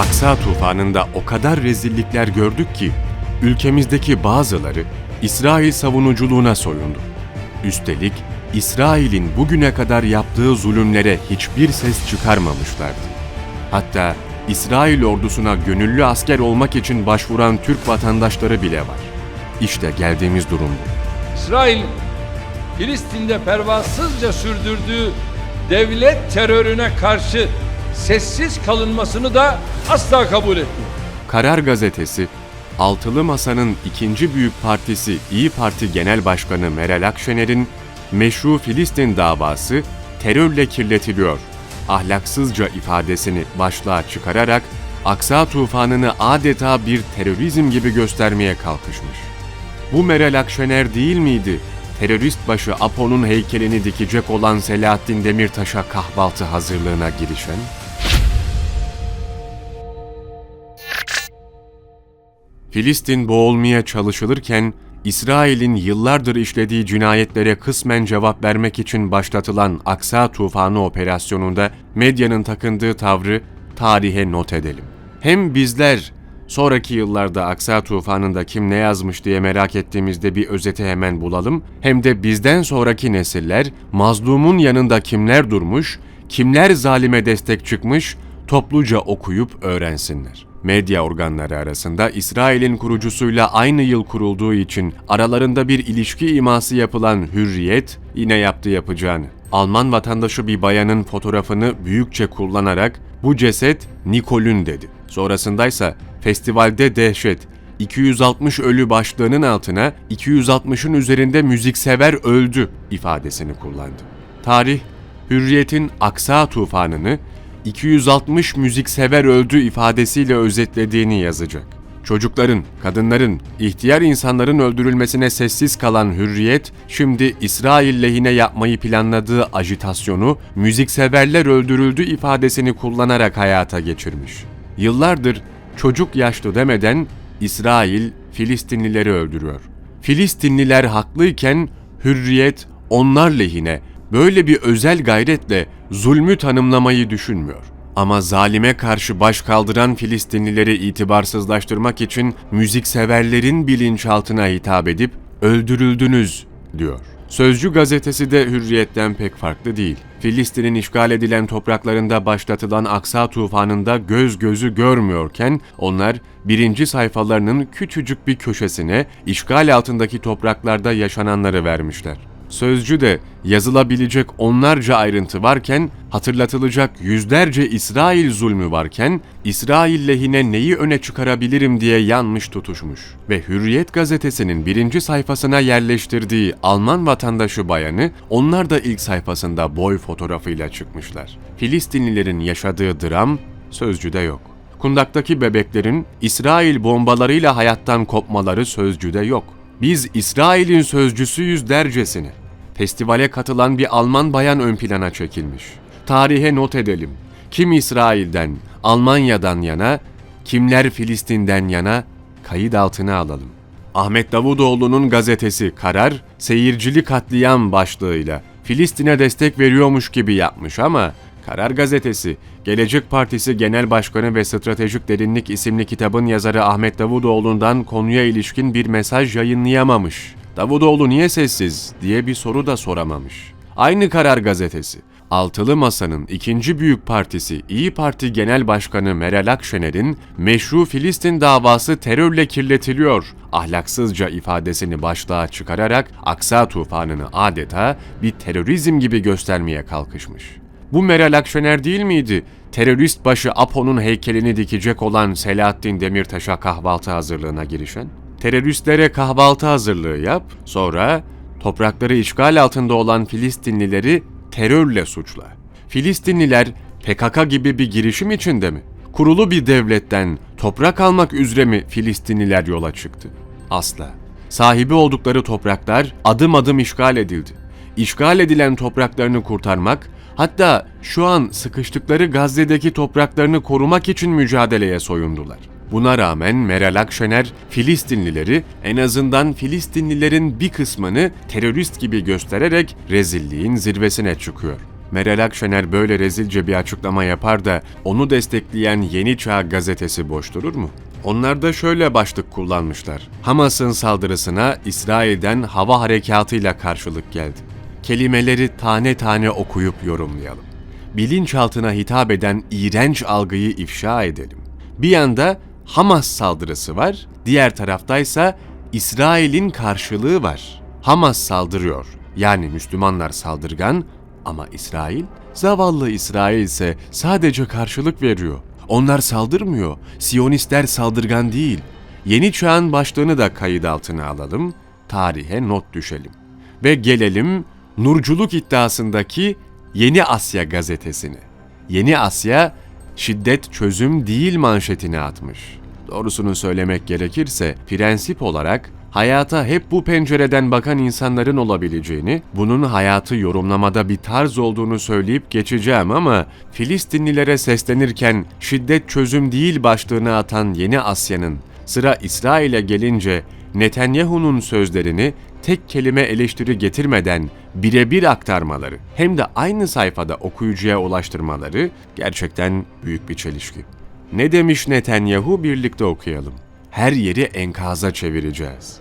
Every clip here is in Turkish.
Aksa tufanında o kadar rezillikler gördük ki ülkemizdeki bazıları İsrail savunuculuğuna soyundu. Üstelik İsrail'in bugüne kadar yaptığı zulümlere hiçbir ses çıkarmamışlardı. Hatta İsrail ordusuna gönüllü asker olmak için başvuran Türk vatandaşları bile var. İşte geldiğimiz durum bu. İsrail, Filistin'de pervasızca sürdürdüğü devlet terörüne karşı sessiz kalınmasını da asla kabul etmiyor. Karar Gazetesi, Altılı Masa'nın ikinci büyük partisi İyi Parti Genel Başkanı Meral Akşener'in meşru Filistin davası terörle kirletiliyor, ahlaksızca ifadesini başlığa çıkararak Aksa tufanını adeta bir terörizm gibi göstermeye kalkışmış. Bu Meral Akşener değil miydi? Terörist başı Apo'nun heykelini dikecek olan Selahattin Demirtaş'a kahvaltı hazırlığına girişen? Filistin boğulmaya çalışılırken İsrail'in yıllardır işlediği cinayetlere kısmen cevap vermek için başlatılan Aksa Tufanı operasyonunda medyanın takındığı tavrı tarihe not edelim. Hem bizler sonraki yıllarda Aksa Tufanı'nda kim ne yazmış diye merak ettiğimizde bir özeti hemen bulalım, hem de bizden sonraki nesiller mazlumun yanında kimler durmuş, kimler zalime destek çıkmış, topluca okuyup öğrensinler. Medya organları arasında İsrail'in kurucusuyla aynı yıl kurulduğu için aralarında bir ilişki iması yapılan Hürriyet yine yaptı yapacağını. Alman vatandaşı bir bayanın fotoğrafını büyükçe kullanarak bu ceset Nikol'ün dedi. Sonrasındaysa festivalde dehşet 260 ölü başlığının altına 260'ın üzerinde müziksever öldü ifadesini kullandı. Tarih Hürriyet'in Aksa tufanını 260 müziksever öldü ifadesiyle özetlediğini yazacak. Çocukların, kadınların, ihtiyar insanların öldürülmesine sessiz kalan Hürriyet, şimdi İsrail lehine yapmayı planladığı ajitasyonu müzikseverler öldürüldü ifadesini kullanarak hayata geçirmiş. Yıllardır çocuk yaşlı demeden İsrail Filistinlileri öldürüyor. Filistinliler haklıyken Hürriyet onlar lehine böyle bir özel gayretle zulmü tanımlamayı düşünmüyor. Ama zalime karşı baş kaldıran Filistinlileri itibarsızlaştırmak için müzikseverlerin bilinçaltına hitap edip öldürüldünüz diyor. Sözcü gazetesi de hürriyetten pek farklı değil. Filistin'in işgal edilen topraklarında başlatılan Aksa tufanında göz gözü görmüyorken onlar birinci sayfalarının küçücük bir köşesine işgal altındaki topraklarda yaşananları vermişler. Sözcü de yazılabilecek onlarca ayrıntı varken, hatırlatılacak yüzlerce İsrail zulmü varken, İsrail lehine neyi öne çıkarabilirim diye yanmış tutuşmuş. Ve Hürriyet gazetesinin birinci sayfasına yerleştirdiği Alman vatandaşı bayanı, onlar da ilk sayfasında boy fotoğrafıyla çıkmışlar. Filistinlilerin yaşadığı dram sözcüde yok. Kundaktaki bebeklerin İsrail bombalarıyla hayattan kopmaları sözcüde yok. Biz İsrail'in sözcüsüyüz dercesine. Festivale katılan bir Alman bayan ön plana çekilmiş. Tarihe not edelim. Kim İsrail'den, Almanya'dan yana, kimler Filistin'den yana kayıt altına alalım. Ahmet Davutoğlu'nun gazetesi Karar, seyircili katliam başlığıyla Filistin'e destek veriyormuş gibi yapmış ama Karar Gazetesi, Gelecek Partisi Genel Başkanı ve Stratejik Derinlik isimli kitabın yazarı Ahmet Davutoğlu'ndan konuya ilişkin bir mesaj yayınlayamamış. Davutoğlu niye sessiz diye bir soru da soramamış. Aynı Karar Gazetesi, Altılı Masa'nın ikinci büyük partisi İyi Parti Genel Başkanı Meral Akşener'in meşru Filistin davası terörle kirletiliyor, ahlaksızca ifadesini başlığa çıkararak Aksa tufanını adeta bir terörizm gibi göstermeye kalkışmış. Bu Meral Akşener değil miydi? Terörist başı Apo'nun heykelini dikecek olan Selahattin Demirtaş'a kahvaltı hazırlığına girişen? Teröristlere kahvaltı hazırlığı yap, sonra toprakları işgal altında olan Filistinlileri terörle suçla. Filistinliler PKK gibi bir girişim içinde mi? Kurulu bir devletten toprak almak üzere mi Filistinliler yola çıktı? Asla. Sahibi oldukları topraklar adım adım işgal edildi. İşgal edilen topraklarını kurtarmak, hatta şu an sıkıştıkları Gazze'deki topraklarını korumak için mücadeleye soyundular. Buna rağmen Meral Akşener, Filistinlileri en azından Filistinlilerin bir kısmını terörist gibi göstererek rezilliğin zirvesine çıkıyor. Meral Akşener böyle rezilce bir açıklama yapar da onu destekleyen Yeni Çağ gazetesi boş durur mu? Onlar da şöyle başlık kullanmışlar. Hamas'ın saldırısına İsrail'den hava harekatıyla karşılık geldi. Kelimeleri tane tane okuyup yorumlayalım. Bilinçaltına hitap eden iğrenç algıyı ifşa edelim. Bir yanda Hamas saldırısı var, diğer taraftaysa İsrail'in karşılığı var. Hamas saldırıyor. Yani Müslümanlar saldırgan ama İsrail, zavallı İsrail ise sadece karşılık veriyor. Onlar saldırmıyor. Siyonistler saldırgan değil. Yeni çağın başlığını da kayıt altına alalım, tarihe not düşelim. Ve gelelim nurculuk iddiasındaki Yeni Asya gazetesine. Yeni Asya, şiddet çözüm değil manşetini atmış. Doğrusunu söylemek gerekirse prensip olarak hayata hep bu pencereden bakan insanların olabileceğini, bunun hayatı yorumlamada bir tarz olduğunu söyleyip geçeceğim ama Filistinlilere seslenirken şiddet çözüm değil başlığını atan Yeni Asya'nın sıra İsrail'e gelince Netanyahu'nun sözlerini tek kelime eleştiri getirmeden birebir aktarmaları hem de aynı sayfada okuyucuya ulaştırmaları gerçekten büyük bir çelişki. Ne demiş Netanyahu birlikte okuyalım. Her yeri enkaza çevireceğiz.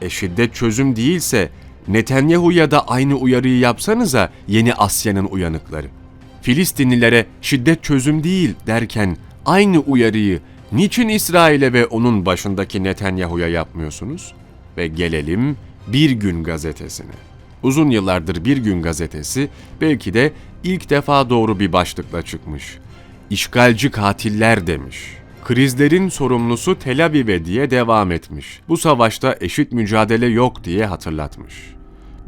E şiddet çözüm değilse Netanyahu'ya da aynı uyarıyı yapsanıza yeni Asya'nın uyanıkları. Filistinlilere şiddet çözüm değil derken aynı uyarıyı niçin İsrail'e ve onun başındaki Netanyahu'ya yapmıyorsunuz? Ve gelelim Bir Gün gazetesine. Uzun yıllardır Bir Gün gazetesi belki de ilk defa doğru bir başlıkla çıkmış. İşgalci katiller demiş. Krizlerin sorumlusu Tel Aviv'e diye devam etmiş. Bu savaşta eşit mücadele yok diye hatırlatmış.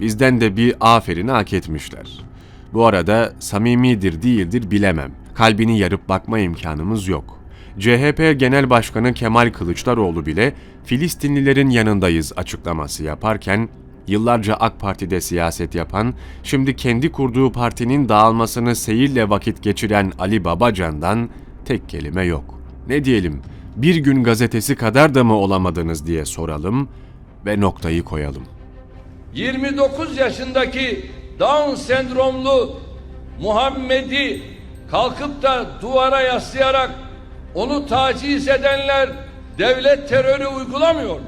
Bizden de bir aferin hak etmişler. Bu arada samimidir değildir bilemem. Kalbini yarıp bakma imkanımız yok. CHP Genel Başkanı Kemal Kılıçdaroğlu bile Filistinlilerin yanındayız açıklaması yaparken yıllarca AK Parti'de siyaset yapan, şimdi kendi kurduğu partinin dağılmasını seyirle vakit geçiren Ali Babacan'dan tek kelime yok. Ne diyelim, bir gün gazetesi kadar da mı olamadınız diye soralım ve noktayı koyalım. 29 yaşındaki Down sendromlu Muhammed'i kalkıp da duvara yaslayarak onu taciz edenler devlet terörü uygulamıyor.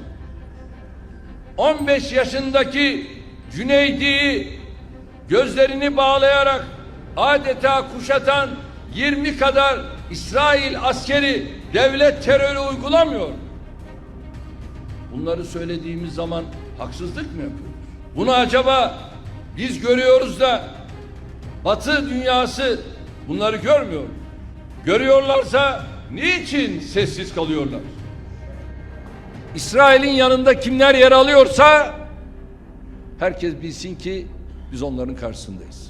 15 yaşındaki Cüneydi'yi gözlerini bağlayarak adeta kuşatan 20 kadar İsrail askeri devlet terörü uygulamıyor. Bunları söylediğimiz zaman haksızlık mı yapıyoruz? Bunu acaba biz görüyoruz da Batı dünyası bunları görmüyor. Görüyorlarsa niçin sessiz kalıyorlar? İsrail'in yanında kimler yer alıyorsa herkes bilsin ki biz onların karşısındayız.